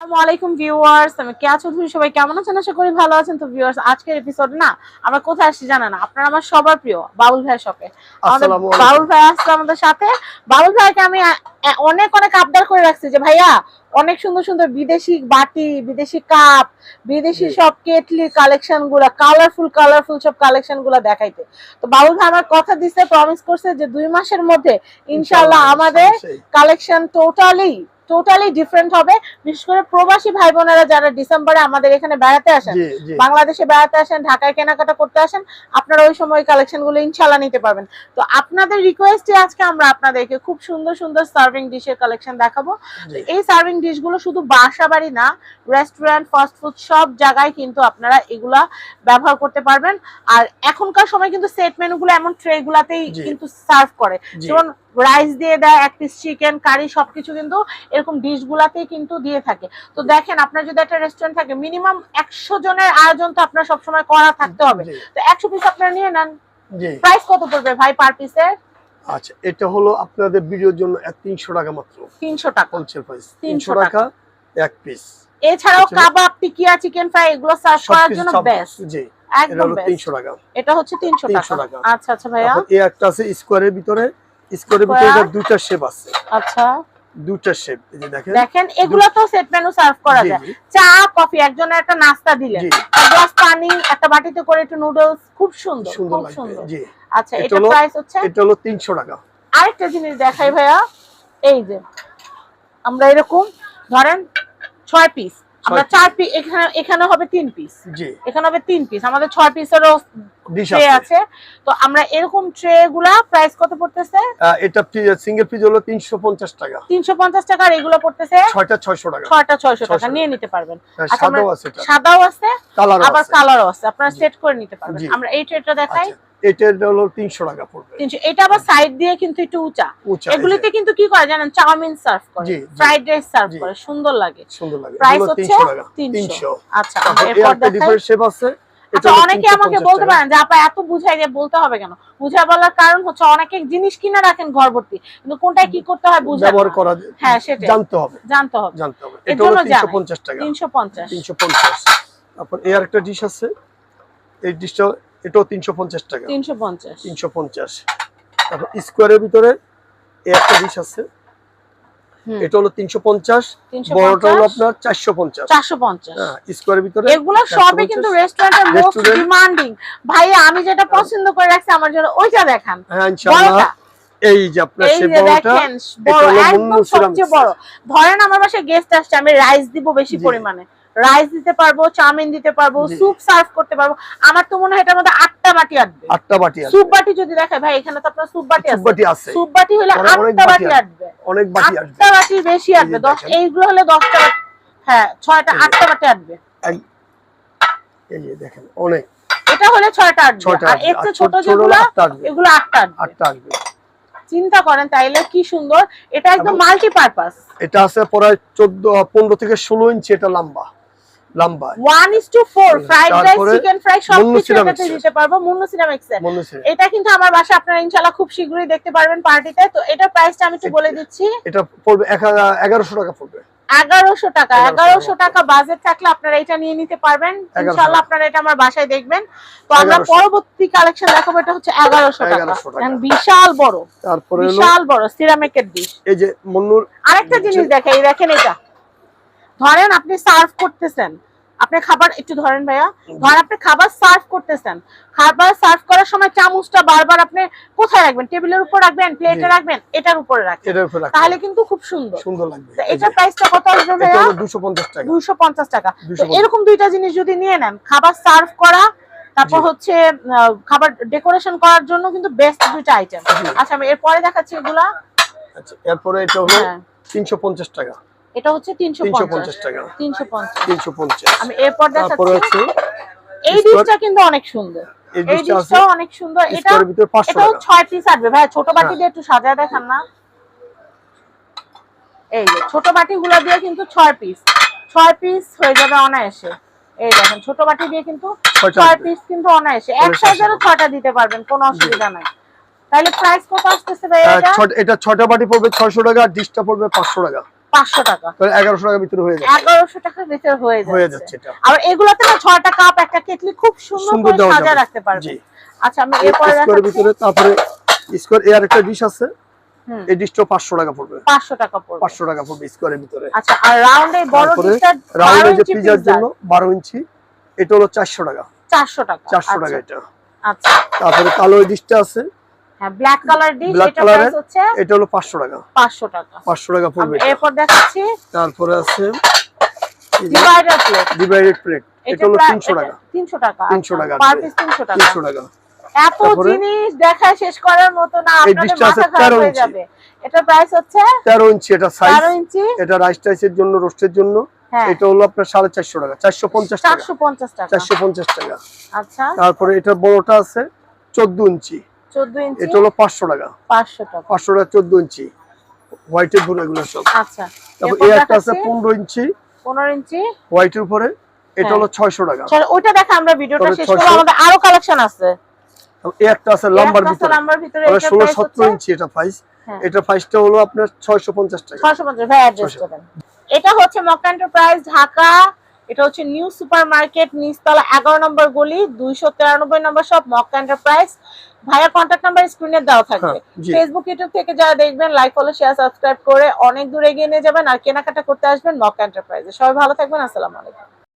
আসসালামু আলাইকুম ভিউয়ার্স আমি কেয়া চৌধুরী সবাই কেমন আছেন? আশা করি ভালো আছেন। তো ভিউয়ার্স আজকের এপিসোড না আমরা কোথায় আসছি জানেন না? আপনারা আমার সবার প্রিয় বাবুল ভাইয়ের শপে। আমাদের বাবুল ভাই আসছে আমাদের সাথে। বাবুল ভাইকে আমি আ- আ- অনেক অনেক আবদার করে রাখছি যে ভাইয়া অনেক সুন্দর সুন্দর বিদেশি বাটি বিদেশি কাপ বিদেশি সব কেটলি কালেকশনগুলা কালারফুল কালারফুল সব কালেকশনগুলা দেখাইতে। তো বাবুল ভাই আমার কথা দিচ্ছে প্রমিস করছে যে দুই মাসের মধ্যে ইনশাল্লাহ আমাদের কালেকশন টোটালি টোটালি ডিফারেন্ট হবে। বিশেষ করে প্রবাসী ভাই বোনেরা যারা ডিসেম্বরে আমাদের এখানে বেড়াতে আসেন বাংলাদেশে বেড়াতে আসেন ঢাকায় কেনাকাটা করতে আসেন আপনারা ওই সময় কালেকশনগুলো ইনশাল্লাহ নিতে পারবেন। তো আপনাদের রিকোয়েস্টে আজকে আমরা আপনাদেরকে খুব সুন্দর সুন্দর সার্ভিং ডিশের কালেকশন দেখাবো। এই সার্ভিং ডিশগুলো শুধু বাসা বাড়ি না রেস্টুরেন্ট ফাস্ট ফুড সব জায়গায় কিন্তু আপনারা এগুলা ব্যবহার করতে পারবেন। আর এখনকার সময় কিন্তু সেট মেনু গুলো এমন ট্রে গুলাতেই কিন্তু সার্ভ করে। যেমন রাইস দিয়ে দেয় এক পিস চিকেন কারি সবকিছু কিন্তু এরকম ডিশ গুলাতেই কিন্তু দিয়ে থাকে। তো দেখেন আপনার যদি একটা রেস্টুরেন্ট থাকে মিনিমাম একশো জনের আয়োজন তো আপনার সবসময় করা থাকতে হবে। তো একশো পিস আপনারা নিয়ে নেন। প্রাইস কত পড়বে ভাই পার পিসের আচ্ছা এটা হলো আপনাদের ভিডিওর জন্য তিনশো টাকা মাত্র। তিনশো টাকা। হোলসেল প্রাইস 300 তিনশো টাকা। এক পিস এছাড়াও। কাবাব টিকিয়া চিকেন ফ্রাই এগুলো সার্ভ করার জন্য বেস্ট জি একদম হলো বেস্ট তিনশো টাকা। এটা হচ্ছে তিনশো 300 টাকা। টাকা। আচ্ছা আচ্ছা ভাইয়া। এই একটা আছে স্কোয়ারের ভিতরে। স্কোয়ারের ভিতরে এটা দুইটা শেপ আছে। আচ্ছা। দুইটা শেপ এই যে দেখেন। দেখেন এগুলো তো সেট মেনু সার্ভ করা যায়। চা কফি একজনের একটা নাস্তা দিলেন। এক গ্লাস পানি একটা বাটিতে করে একটু নুডলস খুব সুন্দর সুন্দর খুব সুন্দর। জি। আচ্ছা এটা প্রাইস হচ্ছে? এটা হলো তিনশো টাকা। আরেকটা জিনিস দেখাই ভাইয়া এই যে আমরা এরকম ধরেন ছয় পিস আমরা চার পিস এখানে এখানে হবে তিন পিস জি। এখানে হবে তিন পিস আমাদের ছয় পিসেরও ট্রে আছে। তো আমরা এরকম ট্রে গুলা প্রাইস কত পড়তেছে? এটা সিঙ্গেল পিস হলো তিনশো পঞ্চাশ টাকা। তিনশো পঞ্চাশ টাকা আর এগুলো পড়তেছে ছয়টা ছয়শো টাকা। ছয়টা ছয়শো টাকা। নিয়ে নিতে পারবেন। হ্যাঁ, আচ্ছা, সাদাও আছে সাদাও আছে আবার কালারও আছে। আপনারা সেট করে নিতে পারবেন। আমরা এই ট্রেটা দেখাই। আচ্ছা। এটা হলো তিনশো টাকা পড়বে। এটা আবার সাইড দিয়ে কিন্তু একটু উঁচা। উঁচা এগুলিতে কিন্তু কি করে জানেন? চাউমিন সার্ভ করে। ফ্রাইড রাইস সার্ভ করে। সুন্দর লাগে। সুন্দর লাগে। প্রাইস হচ্ছে 300 তিনশো। আচ্ছা আমরা এরপর ডিফারেন্ট শেপ আছে। আচ্ছা অনেকে আমাকে বলতে পারেন যে আপা এত বুঝাই দিয়ে বলতে হবে কেন? বুঝা বলার কারণ হচ্ছে অনেকে জিনিস কিনে রাখেন ঘর ভর্তি কিন্তু কোনটায় কি করতে হয় বুঝে ব্যবহার করা হ্যাঁ। জানতে হবে। জানতে হবে। জানতে হবে। এটা হলো। 350 টাকা। তিনশো পঞ্চাশ। 350 তারপর এই আরেকটা ডিশ আছে। এই ডিশটা এটাও 350 টাকা। তিনশো পঞ্চাশ। 350 তারপর স্কোয়ারের ভিতরে একটা ডিশ আছে। এটা হলো 350 তিনশো বড়টা হলো পঞ্চাশ আপনার 450 চারশো পঞ্চাশ। হ্যাঁ স্কোয়ারের ভিতরে এগুলো সবই কিন্তু রেস্টুরেন্টের মোস্ট ডিমান্ডিং ভাই আমি যেটা পছন্দ করে রাখছি আমার জন্য ওইটা দেখান। হ্যাঁ ইনশাআল্লাহ। এই যে আপনার এই বড়টা বড় হলো একদম সবচেয়ে বড়। ধরেন আমার বাসায় গেস্ট আসছে আমি রাইস দিব বেশি। পরিমাণে। রাইস দিতে পারব চাউমিন দিতে পারব স্যুপ সার্ভ করতে পারব। আমার তো মনে হয় এটার মধ্যে আটটা বাটি আসবে আটটা বাটি আছে। স্যুপ বাটি যদি দেখায় ভাই এখানে তো আপনার স্যুপ বাটি আছে। বাটি আছে। স্যুপ বাটি হলে আটটা বাটি বাটি আসবে। আসবে অনেক বাটি আসবে আটটা বাটির বেশি আসবে এই যে দশ দেখেন। এইগুলো হলে দশটা বাটি হ্যাঁ ছয়টা এই যে। আটটা বাটি আসবে এই- এই যে দেখেন অনেক। এটা হলে ছয়টা আসবে ছয়টা আর আসবে। এর চেয়ে ছোট যেগুলো এগুলো আটটা আসবে আটটা আসবে চিন্তা করেন তাইলে কি সুন্দর। এটা একদম মাল্টিপারপাস এটা আছে প্রায় চোদ্দ পনেরো থেকে ষোলো ইঞ্চি এটা লম্বা। লম্বা। One is to four fried rice chicken fry সব কিছু এটাতে দিতে পারব মুন্নু সিনেমিক্স এটা কিন্তু আমার বাসা আপনারা ইনশাআল্লাহ খুব শীঘ্রই দেখতে পারবেন পার্টিতে। তো এটা প্রাইসটা আমি একটু বলে দিচ্ছি। এটা পড়বে এক হাজার- এগারোশো টাকা পড়বে। এগারোশো টাকা 1100 টাকা। বাজেট থাকলে আপনারা এটা নিয়ে নিতে পারবেন। 1100 ইনশাআল্লাহ আপনারা এটা আমার বাসায় দেখবেন। তো আমরা পরবর্তী কালেকশন দেখাবো এটা হচ্ছে এগারোশো টাকা। 1100 টাকা। এবং বিশাল বড়। তারপরে বিশাল বড় সিরামিকের ডিশ এই যে মন্নুর আরেকটা জিনিস দেখে এই দেখেন এটা। ধরেন আপনি সার্ভ করতেছেন। আপনি খাবার একটু ধরেন ভাইয়া ধরেন আপনি খাবার সার্ভ করতেছেন। খাবার সার্ভ করার সময় চামচটা বারবার আপনি কোথায় রাখবেন? টেবিলের উপর রাখবেন প্লেটে রাখবেন? এটার উপরে রাখবেন। তাহলে কিন্তু খুব সুন্দর। সুন্দর লাগবে। এটার প্রাইসটা কত আসবে ভাইয়া? হলো দুশো পঞ্চাশ টাকা। দুইশো পঞ্চাশ টাকা। তো এরকম দুইটা জিনিস যদি নিয়ে নেন খাবার সার্ভ করা তারপর হচ্ছে খাবার ডেকোরেশন করার জন্য কিন্তু বেস্ট দুইটা আইটেম আচ্ছা আমি এরপরে দেখাচ্ছি এগুলা। আচ্ছা এরপরে এটা হলো হ্যাঁ। তিনশো পঞ্চাশ টাকা। এটা হচ্ছে তিনশো তিনশো পঞ্চাশ পঞ্চাশ টাকা। তিনশো পঞ্চাশ। তিনশো পঞ্চাশ। আমি এরপর দেখাচ্ছি। এই ডিশটা কিন্তু অনেক সুন্দর। এই এই ডিশটা অনেক সুন্দর। এটা এটাও পিস আসবে। ভাই ছোট বাটি হ্যাঁ। দিয়ে একটু সাজায় দেখান না। এই যে ছোট দিয়ে কিন্তু ছয় পিস পিস হয়ে যাবে অনায়াসে। এই দেখেন ছোট বাটি দিয়ে কিন্তু পিস কিন্তু অনায়াসে। এক সাইজেরও। দিতে পারবেন কোনো অসুবিধা নাই। তাহলে প্রাইস কত আসতেছে ভাই এটা? বাটি পড়বে ছয়শো টাকা আর ডিশটা পড়বে পাঁচশো টাকা। পাঁচশো টাকা। এগারোশো টাকার ভিতরে হয়ে যাচ্ছে। এগারোশো টাকার ভিতরে হয়ে হয়ে যাচ্ছে। যাচ্ছে আর এগুলাতে না ছয়টা কাপ একটা কেটলি খুব সুন্দর সুন্দর করে সাজা রাখতে পারবে। আচ্ছা আমি এরপরে ভিতরে তারপরে স্কোয়ার এর একটা ডিশ আছে। এই ডিশটা পাঁচশো টাকা পড়বে। পাঁচশো টাকা পড়বে। পাঁচশো টাকা পড়বে স্কোয়ারের ভিতরে। আচ্ছা আর রাউন্ড এই বড় ডিশটা রাউন্ড বারো যে ইঞ্চি পিজার জন্য বারো ইঞ্চি এটা হলো চারশো টাকা। চারশো টাকা। চারশো আচ্ছা, টাকা এটা। আচ্ছা। তারপরে কালো ডিশটা আছে। হ্যাঁ ব্ল্যাক কালার ডিশ এটা প্রাইস হচ্ছে এটা হলো পাঁচশো টাকা। পাঁচশো টাকা। পাঁচশো টাকা পড়বে এরপর দেখাচ্ছি। তারপরে আছে ডিভাইডার প্লেট ডিভাইডেড প্লেট এটা হলো তিনশো টাকা। তিনশো টাকা 300 টাকা। পার পিস তিনশো টাকা। তিনশো টাকা। এত জিনিস দেখা শেষ করার মতো না আপনাদের মাথা খারাপ হয়ে ইঞ্চি। যাবে। এটা প্রাইস হচ্ছে তেরো ইঞ্চি এটা সাইজ তেরো ইঞ্চি। এটা রাইস টাইসের জন্য রোস্টের জন্য। হ্যাঁ। এটা হলো আপনার সাড়ে চারশো টাকা চারশো পঞ্চাশ টাকা। চারশো পঞ্চাশ টাকা। চারশো পঞ্চাশ টাকা। আচ্ছা। তারপরে এটা বড়টা আছে চোদ্দ ইঞ্চি। চোদ্দ ইঞ্চি? এটা হলো টাকা। টাকা। পাঁচশো টাকা চোদ্দ ইঞ্চি। হোয়াইটের উপরে এগুলো সব। আচ্ছা। তারপর এই একটা আছে দেখাচ্ছি পনেরো ইঞ্চি। পনেরো ইঞ্চি? হোয়াইটের উপরে। এটা হ্যাঁ। হলো ছয়শো টাকা। চলো ওইটা দেখা আমরা ভিডিওটা শেষ করব। 600 আমাদের আরও কালেকশন আছে। এই একটা আছে লাম্বার ভিতরে। নাম্বার ভিতরে এটা ষোলো প্রাইস সতেরো হচ্ছে ইঞ্চি এটা প্রাইস হ্যাঁ। এটা প্রাইসটা হলো আপনার ছয়শো পঞ্চাশ টাকা। ছয়শো পঞ্চাশ ভাই অ্যাড্রেস 600 এটা হচ্ছে মক্কা এন্টারপ্রাইজ ঢাকা এটা হচ্ছে নিউ সুপার মার্কেট নিচতলা এগারো নম্বর গলি দুইশো তিরানব্বই নম্বর সব মক এন্টারপ্রাইজ। ভাইয়া কন্ট্যাক্ট নাম্বার স্ক্রিনে দেওয়া থাকবে। হ্যাঁ, ফেসবুক ইউটিউব থেকে যারা দেখবেন লাইক ফলো শেয়ার সাবস্ক্রাইব করে অনেক দূর এগিয়ে নিয়ে যাবেন আর কেনাকাটা করতে আসবেন মক এন্টারপ্রাইজে। সবাই ভালো থাকবেন আসসালামু আলাইকুম।